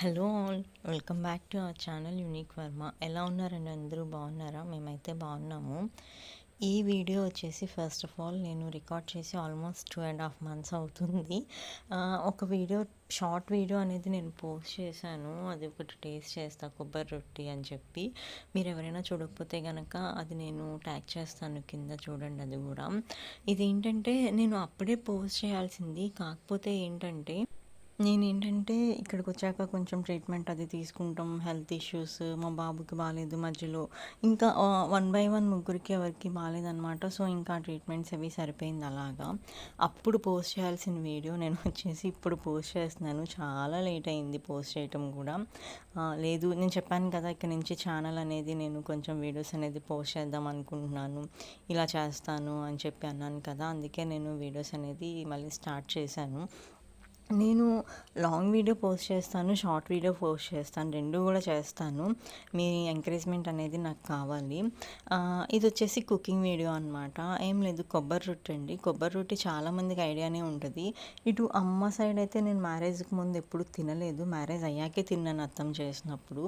Hello all welcome back to our channel unique Varma. ఎలా ఉన్నారండి అందరూ? బాగున్నారా? మేమైతే బాగున్నాము. ఈ వీడియో వచ్చేసి ఫస్ట్ ఆఫ్ ఆల్ నేను రికార్డ్ చేసి almost two and half months అవుతుంది. ఒక వీడియో షార్ట్ వీడియో అనేది నేను పోస్ట్ చేశాను. అది ఒకటి టేస్ట్ చేస్తా కొబ్బరి రొట్టి అని చెప్పి. మీరు ఎవరైనా చూడకపోతే కనుక అది నేను ట్యాగ్ చేస్తాను కింద చూడండి అది కూడా. ఇది ఏంటంటే నేను అప్పుడే పోస్ట్ చేయాల్సింది. కాకపోతే ఏంటంటే నేనేంటంటే ఇక్కడికి వచ్చాక కొంచెం ట్రీట్మెంట్ అది తీసుకుంటాం హెల్త్ ఇష్యూస్ మా బాబుకి బాగాలేదు మధ్యలో. ఇంకా వన్ బై వన్ ముగ్గురికి ఎవరికి బాగాలేదనమాట సో ఇంకా ట్రీట్మెంట్స్ అవి సరిపోయింది అలాగా. అప్పుడు పోస్ట్ చేయాల్సిన వీడియో నేను వచ్చేసి ఇప్పుడు పోస్ట్ చేస్తున్నాను. చాలా లేట్ అయింది పోస్ట్ చేయటం కూడా. లేదు నేను చెప్పాను కదా ఇక్కడ నుంచి ఛానల్ అనేది నేను కొంచెం వీడియోస్ అనేది పోస్ట్ చేద్దాం అనుకుంటున్నాను. ఇలా చేస్తాను అని చెప్పి అన్నాను కదా అందుకే నేను వీడియోస్ అనేది మళ్ళీ స్టార్ట్ చేశాను. నేను లాంగ్ వీడియో పోస్ట్ చేస్తాను షార్ట్ వీడియో పోస్ట్ చేస్తాను రెండు కూడా చేస్తాను. మీ ఎంకరేజ్మెంట్ అనేది నాకు కావాలి. ఇది వచ్చేసి కుకింగ్ వీడియో అనమాట ఏం లేదు కొబ్బరి రొట్టె అండి. కొబ్బరి రొట్టె చాలామందికి ఐడియానే ఉంటుంది. ఇటు అమ్మ సైడ్ అయితే నేను మ్యారేజ్కి ముందు ఎప్పుడు తినలేదు. మ్యారేజ్ అయ్యాకే తిన్నాను అత్తమ్మ చేసినప్పుడు.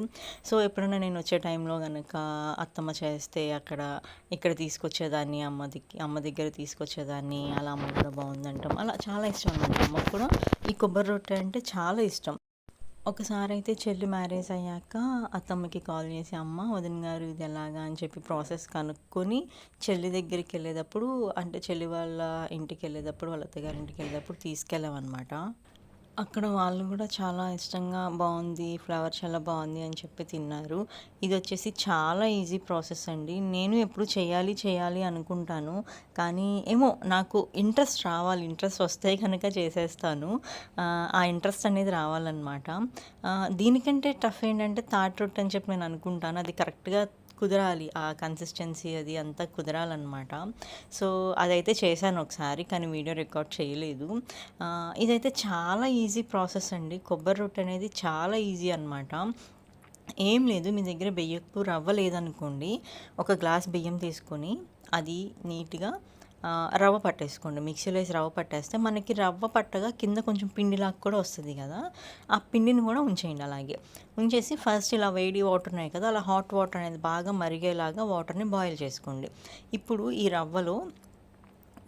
సో ఎప్పుడైనా నేను వచ్చే టైంలో కనుక అత్తమ్మ చేస్తే అక్కడ ఇక్కడ తీసుకొచ్చేదాన్ని అమ్మ దగ్గర అమ్మ దగ్గర తీసుకొచ్చేదాన్ని అలా అమ్మ కూడా బాగుందంటాం. అలా చాలా ఇష్టం అనమాట అమ్మకు కూడా ఈ కొబ్బరి రొట్టె అంటే చాలా ఇష్టం. ఒకసారి అయితే చెల్లి మ్యారేజ్ అయ్యాక అత్తమ్మకి కాల్ చేసి అమ్మ వదిన గారు ఇది ఎలాగా? అని చెప్పి ప్రాసెస్ కనుక్కొని చెల్లి దగ్గరికి వెళ్ళేటప్పుడు అంటే చెల్లి వాళ్ళ ఇంటికి వెళ్ళేటప్పుడు వాళ్ళ అత్తగారి ఇంటికి వెళ్ళేటప్పుడు తీసుకెళ్ళామన్నమాట. అక్కడ వాళ్ళు కూడా చాలా ఇష్టంగా బాగుంది ఫ్లవర్ చాలా బాగుంది అని చెప్పి తిన్నారు. ఇది వచ్చేసి చాలా ఈజీ ప్రాసెస్ అండి. నేను ఎప్పుడు చేయాలి చేయాలి అనుకుంటాను. కానీ ఏమో నాకు ఇంట్రెస్ట్ రావాలి. ఇంట్రెస్ట్ వస్తే కనుక చేసేస్తాను. ఆ, ఇంట్రెస్ట్ అనేది రావాలన్నమాట. దీనికంటే టఫ్ ఏంటంటే తాటి రొట్టె అని చెప్పి నేను అనుకుంటాను. అది కరెక్ట్గా కుదరాలి. ఆ కన్సిస్టెన్సీ అది అంతా కుదరాలన్నమాట. సో అదైతే చేశాను ఒకసారి కానీ వీడియో రికార్డ్ చేయలేదు. ఇదైతే చాలా ఈజీ ప్రాసెస్ అండి. కొబ్బరి రొట్టె అనేది చాలా ఈజీ అనమాట ఏం లేదు మీ దగ్గర బియ్యపు రవ్వ లేదనుకోండి ఒక గ్లాస్ బియ్యం తీసుకొని అది నీట్గా రవ్వ పట్టేసుకోండి. మిక్సీలో వేసి రవ్వ పట్టేస్తే మనకి రవ్వ పట్టగా కింద కొంచెం పిండిలాగా కూడా వస్తుంది కదా ఆ పిండిని కూడా ఉంచేయండి అలాగే. ఉంచేసి ఫస్ట్ ఇలా వేడి వాటర్ ఉన్నాయి కదా అలా హాట్ వాటర్ అనేది బాగా మరిగేలాగా వాటర్ని బాయిల్ చేసుకోండి. ఇప్పుడు ఈ రవ్వలో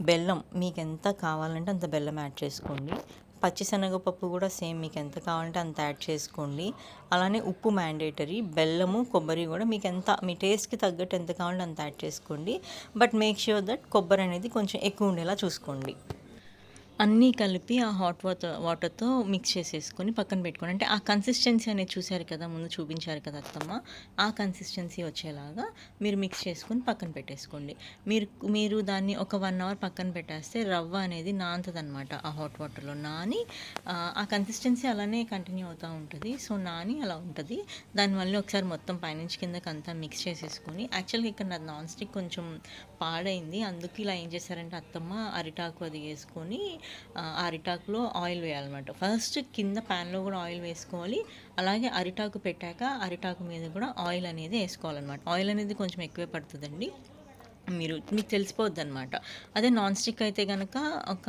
బెల్లం మీకు ఎంత కావాలంటే అంత బెల్లం యాడ్ చేసుకోండి. పచ్చిశనగపప్పు కూడా సేమ్ మీకు ఎంత కావాలంటే అంత యాడ్ చేసుకోండి. అలానే ఉప్పు మ్యాండేటరీ బెల్లము కొబ్బరి కూడా మీకు ఎంత మీ టేస్ట్కి తగ్గట్టు ఎంత కావాలంటే అంత యాడ్ చేసుకోండి. బట్ మేక్ ష్యూర్ దట్ కొబ్బరి అనేది కొంచెం ఎక్కువ ఉండేలా చూసుకోండి. అన్నీ కలిపి ఆ హాట్ వాటర్ వాటర్తో మిక్స్ చేసేసుకొని పక్కన పెట్టుకోండి అంటే ఆ కన్సిస్టెన్సీ అనేది చూశారు కదా ముందు చూపించారు కదా అత్తమ్మ ఆ కన్సిస్టెన్సీ వచ్చేలాగా మీరు మిక్స్ చేసుకొని పక్కన పెట్టేసుకోండి. మీరు మీరు దాన్ని ఒక వన్ అవర్ పక్కన పెట్టేస్తే రవ్వ అనేది నానుతుంది ఆ హాట్ వాటర్లో నాని ఆ, కన్సిస్టెన్సీ అలానే కంటిన్యూ అవుతూ ఉంటుంది. సో నాని అలా ఉంటుంది. దానివల్ల ఒకసారి మొత్తం పైనుంచి కిందకి అంతా మిక్స్ చేసేసుకొని యాక్చువల్గా ఇక్కడ నా నాన్ స్టిక్ కొంచెం పాడైంది. అందుకు ఇలా ఏం చేశారంటే అత్తమ్మ అరిటాకు అది వేసుకొని అరిటాకులో ఆయిల్ వేయాలన్నమాట. ఫస్ట్ కింద ప్యాన్లో కూడా ఆయిల్ వేసుకోవాలి. అలాగే అరిటాకు పెట్టాక అరిటాకు మీద కూడా ఆయిల్ అనేది వేసుకోవాలన్నమాట. ఆయిల్ అనేది కొంచెం ఎక్కువే పడుతుందండి. మీరు మీకు తెలిసిపోద్ది అనమాట అదే నాన్ స్టిక్ అయితే కనుక ఒక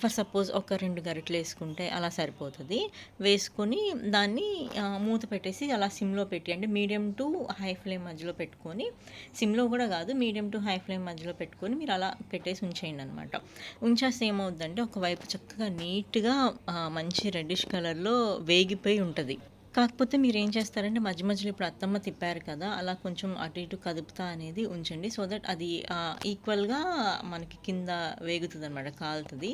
ఫర్ సపోజ్ ఒక రెండు గరిటలు వేసుకుంటే అలా సరిపోతుంది. వేసుకొని దాన్ని మూత పెట్టేసి అలా సిమ్లో పెట్టి అంటే మీడియం టు హై ఫ్లేమ్ మధ్యలో పెట్టుకొని సిమ్లో కూడా కాదు మీడియం టు హై ఫ్లేమ్ మధ్యలో పెట్టుకొని మీరు అలా పెట్టేసి ఉంచేయండి అనమాట ఉంచేస్తే ఏమవుద్దంటే ఒకవైపు చక్కగా నీట్గా మంచి రెడ్డిష్ కలర్లో వేగిపోయి ఉంటుంది. కాకపోతే మీరు ఏం చేస్తారంటే మధ్య మధ్యలో ఇప్పుడు అత్తమ్మ తిప్పారు కదా అలా కొంచెం అటు ఇటు కదుపుతా అనేది ఉంచండి. సో దట్ అది ఈక్వల్గా మనకి కింద వేగుతుంది అనమాట కాలుతుంది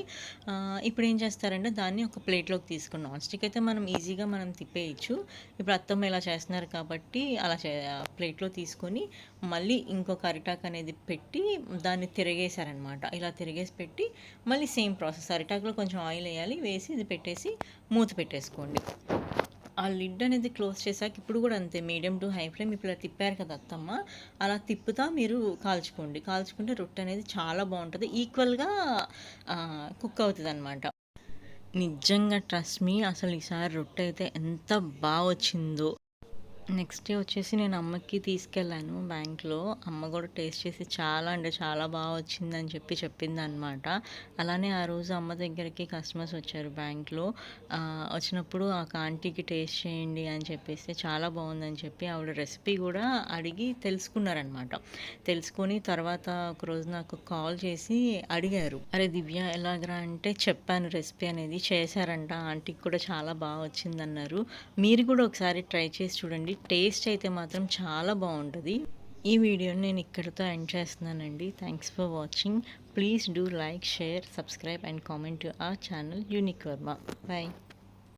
ఇప్పుడు ఏం చేస్తారంటే దాన్ని ఒక ప్లేట్లోకి తీసుకుని నాన్ స్టిక్ అయితే మనం ఈజీగా మనం తిప్పేయచ్చు. ఇప్పుడు అత్తమ్మ ఇలా చేస్తున్నారు కాబట్టి అలా చే ప్లేట్లో తీసుకొని మళ్ళీ ఇంకొక అరిటాక్ అనేది పెట్టి దాన్ని తిరగేశారనమాట ఇలా తిరిగేసి పెట్టి మళ్ళీ సేమ్ ప్రాసెస్ అరిటాకులో కొంచెం ఆయిల్ వేయాలి వేసి ఇది పెట్టేసి మూత పెట్టేసుకోండి. ఆ లిడ్ అనేది క్లోజ్ చేశాక ఇప్పుడు కూడా అంతే. మీడియం టు హై ఫ్లేమ్ ఇప్పుడు తిప్పారు కదా అత్తమ్మ. అలా తిప్పుతా మీరు కాల్చుకోండి. కాల్చుకుంటే రొట్టె అనేది చాలా బాగుంటుంది. ఈక్వల్గా కుక్ అవుతుంది అనమాట నిజంగా ట్రస్ట్ మీ అసలు ఈసారి రొట్టె అయితే ఎంత బాగా వచ్చిందో. నెక్స్ట్ డే వచ్చేసి నేను అమ్మకి తీసుకెళ్ళాను బ్యాంక్లో. అమ్మ కూడా టేస్ట్ చేసి చాలా అంటే చాలా బాగా వచ్చిందని చెప్పి చెప్పింది అనమాట అలానే ఆ రోజు అమ్మ దగ్గరికి కస్టమర్స్ వచ్చారు బ్యాంక్లో. వచ్చినప్పుడు ఆ ఆంటీకి టేస్ట్ చేయండి అని చెప్పేసి చాలా బాగుందని చెప్పి ఆవిడ రెసిపీ కూడా అడిగి తెలుసుకున్నారనమాట తెలుసుకొని తర్వాత ఒకరోజు నాకు కాల్ చేసి అడిగారు. అరే దివ్య ఎలాగరా అంటే చెప్పాను రెసిపీ అనేది చేశారంట. ఆంటీకి కూడా చాలా బాగా వచ్చిందన్నారు. మీరు కూడా ఒకసారి ట్రై చేసి చూడండి. టేస్ట్ అయితే మాత్రం చాలా బాగుంటుంది. ఈ వీడియోని నేను ఇక్కడితో ఎండ్ చేస్తున్నానండి. Thanks for watching please do like share subscribe and comment to our channel unique Varma bye